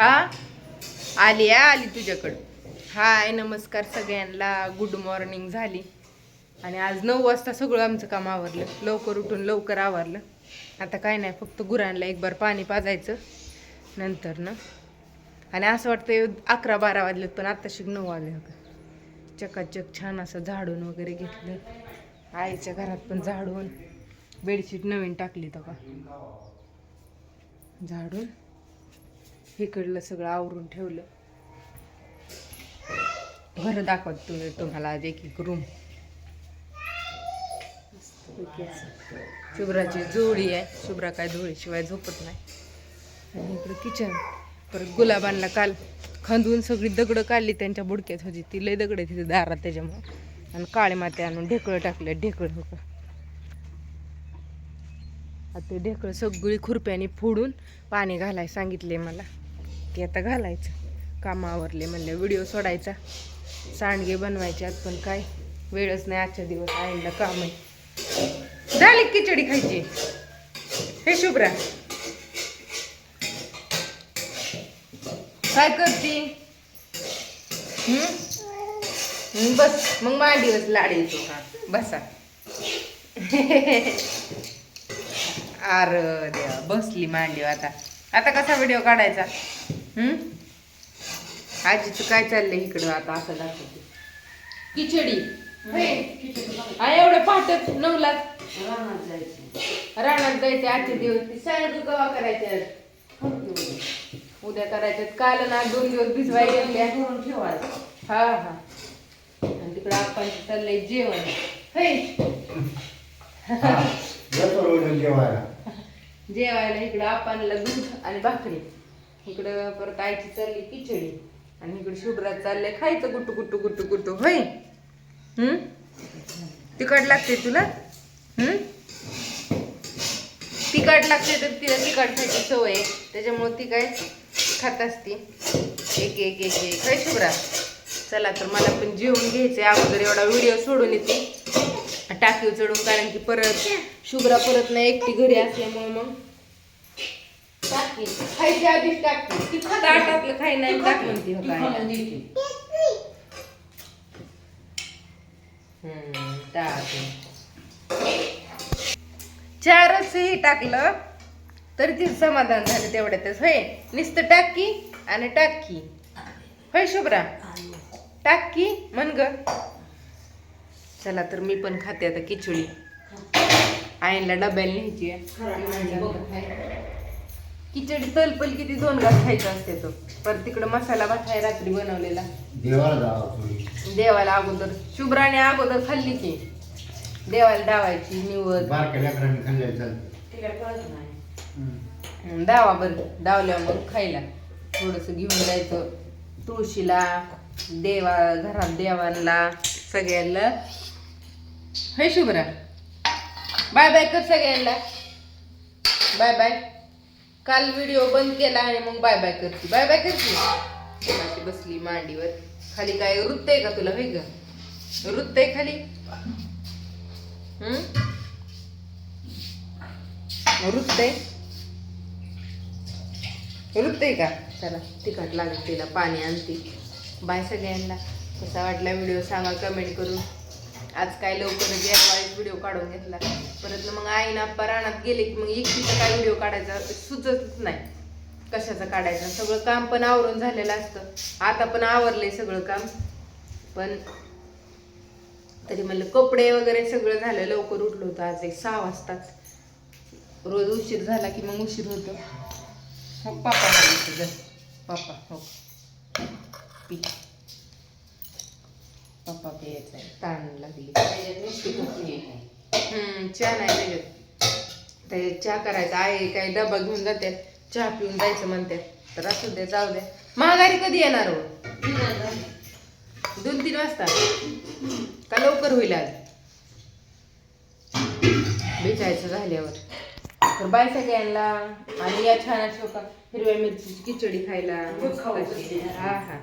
हा? आली आहे आली तुझ्याकडं हाय नमस्कार सगळ्यांना. गुड मॉर्निंग झाली. आणि आज नऊ वाजता सगळं आमचं काम आवरलं. लवकर उठून लवकर आवरलं. आता काय नाही फक्त गुरांना एक बार पाणी पाजायचं. नंतर ना. आणि असं वाटतं अकरा बारा वाजलेत पण आत्ताशी शिक नऊ वाजले होतं चकाचक छान असं झाडून वगैरे घेतलं आईच्या घरात पण झाडून. बेडशीट नवीन टाकली तर का झाडून. इकडलं सगळं आवरून ठेवलं. घर दाखवत तुम्ही तुम्हाला आज एक एक रूम शुभ्राची जोडी आहे. शुभ्रा काय धुळीशिवाय झोपत नाही. आणि इकडं किचन परत गुलाबांना काल खंदून सगळी दगडं काढली त्यांच्या बुडक्यात होती. ती लय दगड तिथे दारात त्याच्यामुळं. आणि काळे माते आणून ढेकळं टाकले ढेकळं होतं. आता ते ढेकळं सगळी खुरप्याने फोडून पाणी घालाय सांगितले मला. ते आता घालायचं. काम आवरले म्हणलं व्हिडिओ सोडायचा. सांडगे बनवायचे आज पण काय? वेळच नाही आजच्या दिवस आईला काम आहे. झाली खिचडी खायची. हे शुभ्रा. काय करते? बस. मग मांडीवच लाड येतो का? बसा. अरे देवा बसली मांडीव आता. आता कसा व्हिडिओ काढायचा? आजीचं काय चाललंय इकडं आता असं दाखवते. खिचडी. हा एवढं पाठत नऊलाच रानात जायचे. आजचे दिवस ती सांग कवा करायचे उद्या करायचे काल ना दोन दिवस भिजवाय गेल्या हा हा. आणि तिकडं आपण चाललंय जेवण. हे. जेवायला. इकडं आपणला दूध आणि भाकरी. इकडं परत आईची चालली खिचडी आणि इकडे शुभ्रात चाललंय खायचं गुट्टू गुट्टू गुट्टू गुट्टू. होय? हम्म तिखट लागते तुला? हम्म तिखट लागते तर तिला तिखट खायची सवय आहे. त्याच्यामुळे ती काय खात असते. एक एक एक एक. काय शुभ्रा? चला तर मला पण जेवून आहे अगोदर एवढा व्हिडिओ सोडून येते. टाकीव चढून कारण की परत शुभ्रा परत नाही एकटी घरी असल्यामुळे मग खायच्या आधीच टाकते. नाही. टाक म्हणते हो काय हम्म. चारच हे टाकलं तरी तिचं समाधान झालं तेवढ्यातच. होय नुसतं टाकी आणि टाकी. होय शुभ्रा? टाकी म्हण ग. चला तर मी पण खाते आता खिचडी. आईला डब्याला न्यायची आहे. खिचडी तलपल किती दोन घास खायचं असते तो. परत तिकडं मसाला भात आहे रात्री बनवलेला. देवाला जावा थोडी देवाला अगोदर. शुभ्राने अगोदर खाल्ली की. देवाला डावायची निवड बारक्या लेकरांनी खाल्लेलं चालतं हं, डावा बरं. डावल्यावर मग खायला. थोडस घेऊन जायचं. तुळशीला देवा घरात देवांना सगळ्यांना. हे शुभ्रा? बाय बाय कर सगळ्यांना. बाय बाय काल व्हिडिओ बंद केला आणि मग बाय बाय करते. बाय बाय करते. अशी बसली मांडीवर. खाली काय वृत्त आहे का तुला होय ग वृत्त आहे खाली. वृत्त आहे. वृत्त आहे का? चला तिखट लागत तिला. पाणी आणते. बाय सगळ्यांना. कसा वाटला व्हिडिओ सांगा कमेंट करून. आज काय लवकरच यावेळेस व्हिडिओ काढून घेतला. परत मग आईनं आप्पा रानात गेले की मग एकटीचा काय व्हिडिओ काढायचा सुचतच नाही. कशाचा काढायचा? सगळं काम पण आवरून झालेलं असतं. आता पण आवरलंय सगळं काम. पण तरी म्हणलं कपडे वगैरे सगळं झालं. लवकर उठलो होतं आज एक सहा वाजताच. रोज उशीर झाला की मग उशीर होतो. हो पापा खाली पापा हो. पी. पप्पा प्यायचा आहे ताण लागली हम्म चहा नाही त्याच्यात ते चहा करायचा. आहे काही डबा घेऊन जाते. चहा पिऊन जायचं म्हणते. तर असू दे जाऊ दे. महागारी कधी येणार हो? दोन तीन वाजता. का लवकर होईल आज? बेचायचं झाल्यावर. तर बाय सगळ्यांना. आणि या छान अशा हिरव्या मिरचीची खिचडी खायला. हा हा.